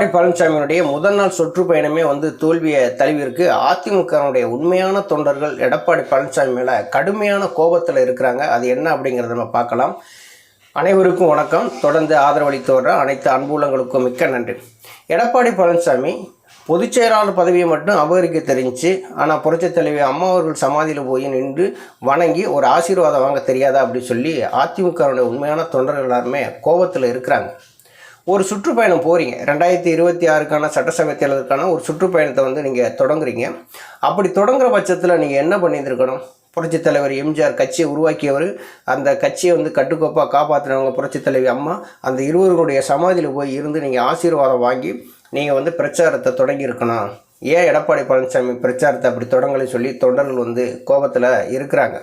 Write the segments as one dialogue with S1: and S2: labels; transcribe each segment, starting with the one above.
S1: எடப்பாடி பழனிசாமியினுடைய முதல் நாள் சுற்றுப்பயணமே வந்து தோல்வியை தழுவியிருக்கு. அதிமுகவினுடைய உண்மையான தொண்டர்கள் எடப்பாடி பழனிசாமி மேலே கடுமையான கோபத்தில் இருக்கிறாங்க. அது என்ன அப்படிங்கிறத நம்ம பார்க்கலாம். அனைவருக்கும் வணக்கம். தொடர்ந்து ஆதரவளித்து வர்ற அனைத்து அன்புலங்களுக்கும் மிக்க நன்றி. எடப்பாடி பழனிசாமி பொதுச் செயலாளர் பதவியை மட்டும் அபகரிக்க தெரிஞ்சு ஆனால் புரட்சித் தலைவி அம்மா அவர்கள் சமாதியில் போய் நின்று வணங்கி ஒரு ஆசீர்வாதம் வாங்க தெரியாதா அப்படி சொல்லி அதிமுகவுடைய உண்மையான தொண்டர்கள் எல்லாருமே கோபத்தில் இருக்கிறாங்க. ஒரு சுற்றுப்பயணம் போகிறீங்க ரெண்டாயிரத்தி இருபத்தி ஆறுக்கான சட்டசபை தேர்தலுக்கான ஒரு சுற்றுப்பயணத்தை வந்து நீங்கள் தொடங்குறீங்க. அப்படி தொடங்குற பட்சத்தில் நீங்கள் என்ன பண்ணியிருந்திருக்கணும்? புரட்சித் தலைவர் எம்ஜிஆர் கட்சியை உருவாக்கியவர் அந்த கட்சியை வந்து கட்டுக்கோப்பாக காப்பாற்றினவங்க புரட்சித் தலைவி அம்மா அந்த இருவர்களுடைய சமாதியில் போய் இருந்து நீங்கள் ஆசீர்வாதம் வாங்கி நீங்கள் வந்து பிரச்சாரத்தை தொடங்கியிருக்கணும். ஏன் எடப்பாடி பழனிசாமி பிரச்சாரத்தை அப்படி தொடங்கலை சொல்லி தொண்டர்கள் வந்து கோபத்தில் இருக்கிறாங்க.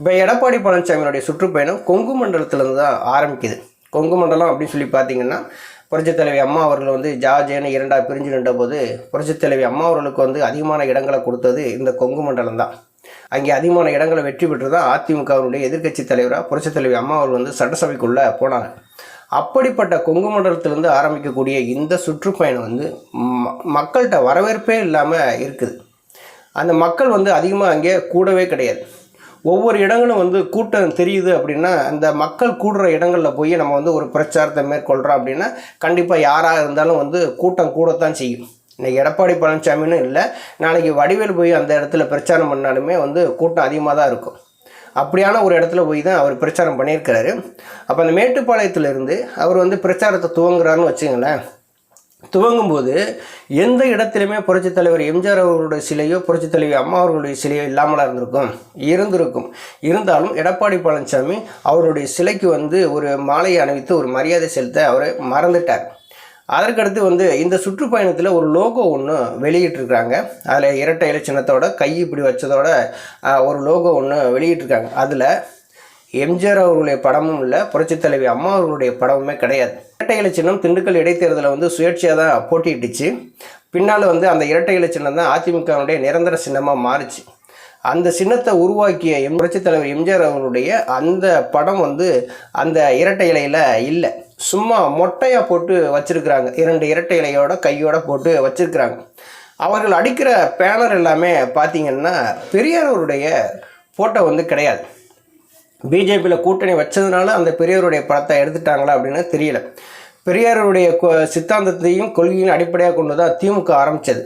S1: இப்போ எடப்பாடி பழனிசாமியினுடைய சுற்றுப்பயணம் கொங்கு மண்டலத்திலேருந்து தான் ஆரம்பிக்குது. கொங்கு மண்டலம் அப்படின்னு சொல்லி பார்த்தீங்கன்னா புரட்சித் தலைவி அம்மா அவர்கள் வந்து ஜார்ஜேன்னு இரண்டாக பிரிஞ்சு நின்ற போது புரட்சித் தலைவி அம்மா அவர்களுக்கு வந்து அதிகமான இடங்களை கொடுத்தது இந்த கொங்கு மண்டலம் தான். அங்கே அதிகமான இடங்களை வெற்றி பெற்று தான் அதிமுகவினுடைய எதிர்க்கட்சி தலைவராக புரட்சித் தலைவி அம்மா அவர்கள் வந்து சட்டசபைக்குள்ளே போனாங்க. அப்படிப்பட்ட கொங்கு மண்டலத்திலிருந்து ஆரம்பிக்கக்கூடிய இந்த சுற்றுப்பயணம் வந்து ம மக்கள்கிட்ட வரவேற்பே இல்லாமல் இருக்குது. அந்த மக்கள் வந்து அதிகமாக அங்கே கூடவே கிடையாது. ஒவ்வொரு இடங்களும் வந்து கூட்டம் தெரியுது அப்படின்னா அந்த மக்கள் கூடுற இடங்களில் போய் நம்ம வந்து ஒரு பிரச்சாரத்தை மேற்கொள்கிறோம் அப்படின்னா கண்டிப்பாக யாராக இருந்தாலும் வந்து கூட்டம் கூடத்தான் செய்யும். இன்றைக்கி எடப்பாடி பழனிசாமின்னு இல்லை நாளைக்கு வடிவேல் போய் அந்த இடத்துல பிரச்சாரம் பண்ணாலுமே வந்து கூட்டம் அதிகமாக தான் இருக்கும். அப்படியான ஒரு இடத்துல போய் தான் அவர் பிரச்சாரம் பண்ணியிருக்கிறாரு. அப்போ அந்த மேட்டுப்பாளையத்திலிருந்து அவர் வந்து பிரச்சாரத்தை துவங்குறாருன்னு வச்சுங்களேன் துவங்கும்போது எந்த இடத்திலுமே புரட்சித் தலைவர் எம்ஜிஆர் அவர்களுடைய சிலையோ புரட்சித் தலைவி அம்மா அவர்களுடைய சிலையோ இல்லாமலா இருந்திருக்கும். இருந்திருக்கும். இருந்தாலும் எடப்பாடி பழனிசாமி அவருடைய சிலைக்கு வந்து ஒரு மாலையை அணிவித்து ஒரு மரியாதை செலுத்த அவர் மறந்துட்டார். அதற்கடுத்து வந்து இந்த சுற்றுப்பயணத்தில் ஒரு லோகோ ஒன்று வெளியிட்டிருக்காங்க அதில் இரட்டை இலை சின்னத்தோட கை இப்படி வச்சதோட ஒரு லோகோ ஒன்று வெளியிட்டிருக்காங்க. அதில் எம்ஜிஆர் அவர்களுடைய படமும் இல்லை புரட்சித் தலைவி அம்மா அவர்களுடைய படமுமே கிடையாது. இரட்டை இலை சின்னம் திண்டுக்கல் இடைத்தேர்தலில் வந்து சுயேட்சையாக தான் போட்டியிட்டுச்சு. பின்னால் வந்து அந்த இரட்டை இலை சின்னம் தான் அதிமுகவுடைய நிரந்தர சின்னமாக மாறுச்சு. அந்த சின்னத்தை உருவாக்கிய எம் புரட்சித் தலைவர் எம்ஜிஆர் அவர்களுடைய அந்த படம் வந்து அந்த இரட்டை இலையில் இல்லை. சும்மா மொட்டையாக போட்டு வச்சுருக்குறாங்க. இரண்டு இரட்டை இலையோட கையோட போட்டு வச்சுருக்குறாங்க. அவர்கள் அடிக்கிற பேனர் எல்லாமே பார்த்திங்கன்னா பெரியார் அவருடைய ஃபோட்டோ வந்து கிடையாது. பிஜேபியில் கூட்டணி வச்சதுனால அந்த பெரியாருடைய படத்தை எடுத்துட்டாங்களா அப்படின்னு தெரியல. பெரியாருடைய சித்தாந்தத்தையும் கொள்கையும் அடிப்படையாக கொண்டு தான் திமுக ஆரம்பித்தது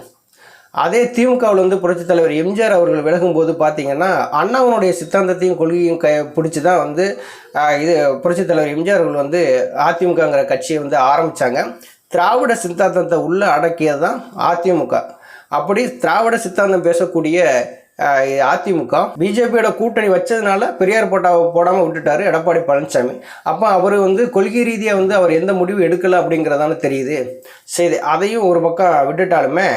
S1: அதே திமுகவில் வந்து புரட்சித் தலைவர் எம்ஜிஆர் அவர்கள் விலகும்போது பார்த்தீங்கன்னா அண்ணாவனுடைய சித்தாந்தத்தையும் கொள்கையும் க பிடிச்சி தான் வந்து இது புரட்சித் தலைவர் எம்ஜிஆர் அவர்கள் வந்து அதிமுகங்கிற கட்சியை வந்து ஆரம்பித்தாங்க திராவிட சித்தாந்தத்தை உள்ளே அடக்கியது தான் அதிமுக. அப்படி திராவிட சித்தாந்தம் பேசக்கூடிய அதிமுக பிஜேபியோட கூட்டணி வச்சதுனால பெரியார் போட்டா போடாமல் விட்டுட்டாரு எடப்பாடி பழனிசாமி. அப்போ அவர் வந்து கொள்கை ரீதியாக வந்து அவர் எந்த முடிவு எடுக்கலை அப்படிங்கிறதான தெரியுது. சரி அதையும் ஒரு பக்கம் விட்டுட்டாலுமே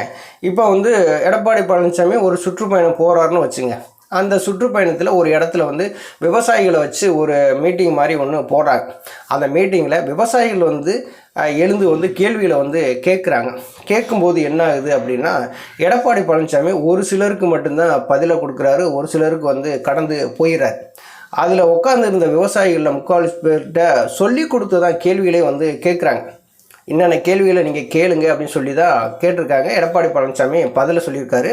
S1: இப்போ வந்து எடப்பாடி பழனிசாமி ஒரு சுற்றுப்பயணம் போகிறாருன்னு வச்சுங்க. அந்த சுற்றுப்பயணத்தில் ஒரு இடத்துல வந்து விவசாயிகளை வச்சு ஒரு மீட்டிங் மாதிரி ஒன்று போடுறாங்க. அந்த மீட்டிங்கில் விவசாயிகள் வந்து எழுந்து வந்து கேள்விகளை வந்து கேட்குறாங்க கேட்கும்போது என்ன ஆகுது அப்படின்னா எடப்பாடி பழனிசாமி ஒரு சிலருக்கு மட்டும்தான் பதிலை கொடுக்குறாரு ஒரு சிலருக்கு வந்து கடந்து போயிடுறாரு அதில் உட்காந்துருந்த விவசாயிகளில் முக்கால் பேர்கிட்ட சொல்லி கொடுத்து தான் கேள்விகளே வந்து கேட்குறாங்க என்னென்ன கேள்விகளை நீங்கள் கேளுங்க அப்படின்னு சொல்லி தான் கேட்டிருக்காங்க. எடப்பாடி பழனிசாமி பதில சொல்லியிருக்காரு.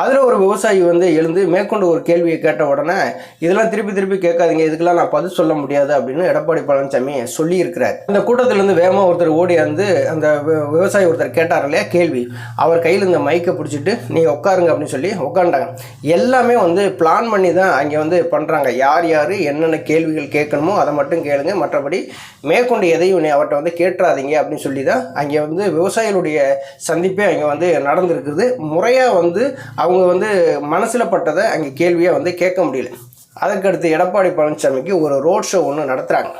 S1: அதில் ஒரு விவசாயி வந்து எழுந்து மேற்கொண்டு ஒரு கேள்வியை கேட்ட உடனே இதெல்லாம் திருப்பி திருப்பி கேட்காதீங்க இதுக்கெல்லாம் நான் பதில் சொல்ல முடியாது அப்படின்னு எடப்பாடி பழனிசாமி சொல்லியிருக்கிறார். அந்த கூட்டத்திலேருந்து வேகமாக ஒருத்தர் ஓடி வந்து அந்த விவசாயி ஒருத்தர் கேட்டார் இல்லையா கேள்வி. அவர் கையில் இந்த மைக்கை பிடிச்சிட்டு நீங்கள் உட்காருங்க அப்படின்னு சொல்லி உட்காந்துட்டாங்க எல்லாமே வந்து பிளான் பண்ணி தான் அங்கே வந்து பண்ணுறாங்க யார் யார் என்னென்ன கேள்விகள் கேட்கணுமோ அதை மட்டும் கேளுங்க. மற்றபடி மேற்கொண்டு எதையும் நீ அவர்கிட்ட வந்து கேட்டுறாதீங்க அப்படின்னு சொல்லி தான் அங்கே வந்து விவசாயிகளுடைய சந்திப்பே அங்கே வந்து நடந்திருக்குது. முறையாக வந்து அவங்க வந்து மனசில் பட்டதை அங்கே கேள்வியாக வந்து கேட்க முடியல. அதற்கடுத்து எடப்பாடி பழனிசாமிக்கு ஒரு ரோட் ஷோ ஒன்று நடத்துகிறாங்க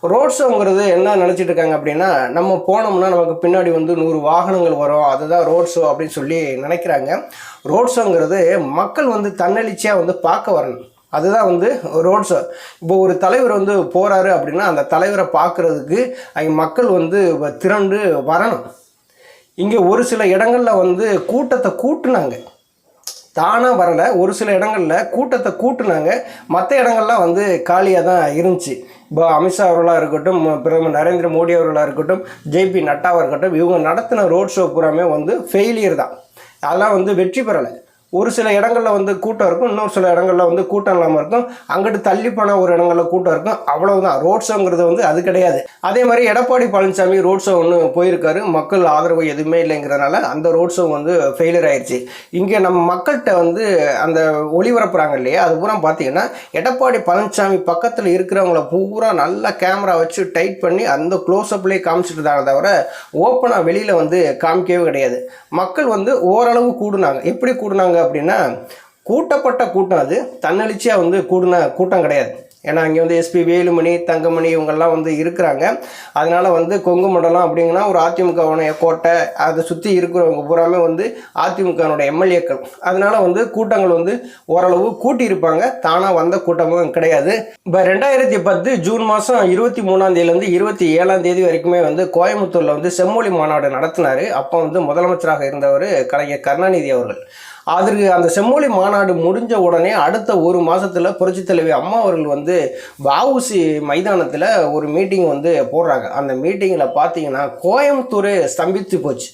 S1: ரோட் ஷோங்கிறது என்ன நினச்சிட்டு இருக்காங்க அப்படின்னா நம்ம போனோம்னா நமக்கு பின்னாடி வந்து நூறு வாகனங்கள் வரும் அதுதான் ரோட் ஷோ அப்படின்னு சொல்லி நினைக்கிறாங்க. ரோட் ஷோங்கிறது மக்கள் வந்து தன்னெழுச்சியாக வந்து பார்க்க வரணும். அதுதான் வந்து ரோட் ஷோ இப்போ ஒரு தலைவர் வந்து போகிறாரு அப்படின்னா அந்த தலைவரை பார்க்குறதுக்கு அங்கே மக்கள் வந்து வ- திரண்டு வரணும். இங்கே ஒரு சில இடங்களில் வந்து கூட்டத்தை கூட்டுனாங்க. தானாக வரலை. ஒரு சில இடங்களில் கூட்டத்தை கூட்டினாங்க. மற்ற இடங்கள்லாம் வந்து காலியாக தான் இருந்துச்சு. இப்போ அமித்ஷா அவர்களாக இருக்கட்டும் பிரதமர் நரேந்திர மோடி அவர்களாக இருக்கட்டும் ஜேபி நட்டாவாக இருக்கட்டும் இவங்க நடத்தின ரோட் ஷோ பூராமே வந்து ஃபெயிலியர் தான். அதெல்லாம் வந்து வெற்றி பெறலை. ஒரு சில இடங்களில் வந்து கூட்டம் இருக்கும் இன்னொரு சில இடங்களில் வந்து கூட்டம் இல்லாமல் இருக்கும். அங்கிட்டு தள்ளி போன ஒரு இடங்களில் கூட்டம் இருக்கும். அவ்வளவுதான். ரோட் ஷோங்கிறது வந்து அது கிடையாது. அதே மாதிரி எடப்பாடி பழனிசாமி ரோட் ஷோ ஒன்று போயிருக்காரு. மக்கள் ஆதரவு எதுவுமே இல்லைங்கிறதுனால அந்த ரோட் ஷோ வந்து ஃபெயிலியர் ஆயிடுச்சு இங்கே நம்ம மக்கள்கிட்ட வந்து அந்த ஒளிபரப்புறாங்க இல்லையா? அது பூரா பார்த்தீங்கன்னா எடப்பாடி பழனிசாமி பக்கத்தில் இருக்கிறவங்கள பூரா நல்லா கேமரா வச்சு டைட் பண்ணி அந்த க்ளோஸ்அப்லேயே காமிச்சிட்டு தானே தவிர ஓப்பனாக வெளியில் வந்து காமிக்கவே கிடையாது. மக்கள் வந்து ஓரளவு கூடுனாங்க. எப்படி கூடுனாங்க? அப்படின்னா கூட்டப்பட்ட கூட்டம் அது. தன்னெழுச்சியாக வந்து கூடின கூட்டம் கிடையாது. ஏன்னா அங்கே வந்து எஸ்பி வேலுமணி தங்கமணி இவங்கெல்லாம் வந்து இருக்கிறாங்க. அதனால் வந்து கொங்கு மண்டலம் அப்படிங்கன்னா ஒரு அதிமுகவுடைய கோட்டை அதை சுற்றி இருக்கிறவங்க பூராமே வந்து அதிமுகனுடைய எம்எல்ஏக்கள். அதனால் வந்து கூட்டங்கள் வந்து ஓரளவு கூட்டியிருப்பாங்க. தானாக வந்த கூட்டமும் கிடையாது. இப்போ ரெண்டாயிரத்தி பத்து ஜூன் மாதம் இருபத்தி மூணாந்தேதியிலேருந்து இருபத்தி ஏழாம் தேதி வரைக்குமே வந்து கோயம்புத்தூரில் வந்து செம்மொழி மாநாடு நடத்தினார். அப்போ வந்து முதலமைச்சராக இருந்தவர் கலைஞர் கருணாநிதி அவர்கள். அதற்கு அந்த செம்மொழி மாநாடு முடிஞ்ச உடனே அடுத்த ஒரு மாதத்தில் புரட்சி தலைவி அம்மா அவர்கள் வந்து வஉசி மைதானத்தில் ஒரு மீட்டிங் வந்து போடுறாங்க. அந்த மீட்டிங்கில் பார்த்தீங்கன்னா கோயம்புத்தூர் ஸ்தம்பித்து போச்சு.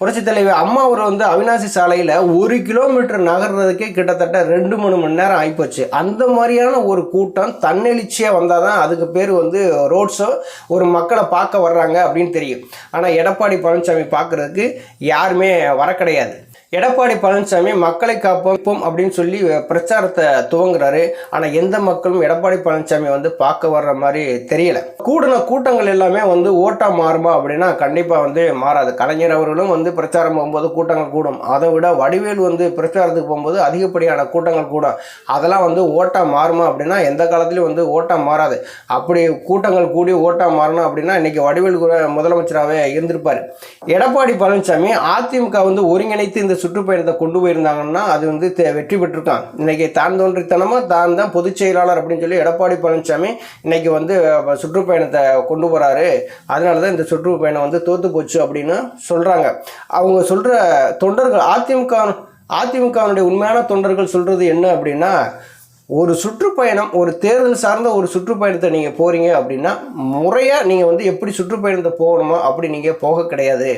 S1: புரட்சித் தலைவி அம்மா அவர் வந்து அவினாசி சாலையில் ஒரு கிலோமீட்டர் நகர்றதுக்கே கிட்டத்தட்ட ரெண்டு மூணு மணி நேரம் ஆகிப்போச்சு அந்த மாதிரியான ஒரு கூட்டம் தன்னெழுச்சியாக வந்தால் தான் அதுக்கு பேர் வந்து ரோட்ஸோ ஒரு மக்களை பார்க்க வர்றாங்க அப்படின்னு தெரியும். ஆனால் எடப்பாடி பழனிசாமி பார்க்குறதுக்கு யாருமே வர கிடையாது. எடப்பாடி பழனிசாமி மக்களை காப்போம் அப்படின்னு சொல்லி பிரச்சாரத்தை துவங்குறாரு. ஆனால் எந்த மக்களும் எடப்பாடி பழனிசாமி வந்து பார்க்க வர்ற மாதிரி தெரியல. கூடின கூட்டங்கள் எல்லாமே வந்து ஓட்டா மாறுமா அப்படின்னா கண்டிப்பாக வந்து மாறாது. கலைஞர் அவர்களும் வந்து பிரச்சாரம் போகும்போது கூட்டங்கள் கூடும். அதை விட வடிவேல் வந்து பிரச்சாரத்துக்கு போகும்போது அதிகப்படியான கூட்டங்கள் கூடும். அதெல்லாம் வந்து ஓட்டா மாறுமா அப்படின்னா எந்த காலத்துலையும் வந்து ஓட்டா மாறாது. அப்படி கூட்டங்கள் கூடி ஓட்டா மாறணும் அப்படின்னா இன்னைக்கு வடிவேல் கூட முதலமைச்சராகவே இருந்திருப்பார். எடப்பாடி பழனிசாமி அதிமுக வந்து ஒருங்கிணைத்து இந்த சுற்றுப்பயணத்தை கொண்டு போயிருந்தாங்கன்னா அது வந்து தெ- வெற்றி பெற்றிருக்கான் இன்னைக்கு தான் தோன்றித்தனமாக தான் தான் பொதுச் செயலாளர் அப்படின்னு சொல்லி எடப்பாடி பழனிசாமி இன்னைக்கு வந்து சுற்றுப்பயணத்தை கொண்டு போகிறாரு அதனால தான் இந்த சுற்றுப்பயணம் வந்து தோத்து போச்சு அப்படின்னு சொல்கிறாங்க அவங்க சொல்கிற தொண்டர்கள் அதிமுக அதிமுகவினுடைய உண்மையான தொண்டர்கள் சொல்கிறது என்ன அப்படின்னா ஒரு சுற்றுப்பயணம் ஒரு தேர்தல் சார்ந்த ஒரு சுற்றுப்பயணத்தை நீங்கள் போகிறீங்க அப்படின்னா முறையாக நீங்கள் வந்து எப்படி சுற்றுப்பயணத்தை போகணுமோ அப்படி நீங்கள் போக கிடையாது.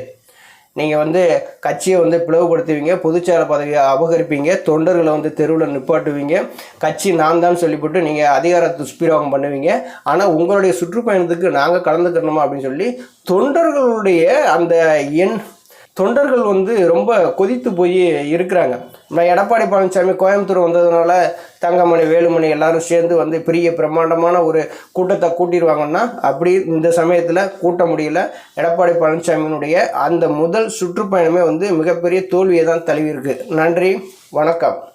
S1: நீங்கள் வந்து கட்சியை வந்து பிளவுபடுத்துவீங்க பொதுச்சார பதவியை அபகரிப்பீங்க தொண்டர்களை வந்து தெருவில் நிப்பாட்டுவீங்க. கட்சி நான் தான் சொல்லிவிட்டு நீங்கள் அதிகார துஷ்பிரயோகம் பண்ணுவீங்க. ஆனால் உங்களுடைய சுற்றுப்பயணத்துக்கு நாங்கள் கலந்துக்கணுமா அப்படின்னு சொல்லி தொண்டர்களுடைய அந்த எண் தொண்டர்கள் வந்து ரொம்ப கொதித்து போய் இருக்கிறாங்க. நம்ம எடப்பாடி பழனிசாமி கோயம்புத்தூர் வந்ததுனால தங்கமணி வேலுமணி எல்லாரும் சேர்ந்து வந்து பெரிய பிரம்மாண்டமான ஒரு கூட்டத்தை கூட்டிடுவாங்கன்னா அப்படி இந்த சமயத்தில் கூட்ட முடியல. எடப்பாடி பழனிசாமியினுடைய அந்த முதல் சுற்றுப்பயணமே வந்து மிகப்பெரிய தோல்வியை தான் தழுவியிருக்கு. நன்றி வணக்கம்.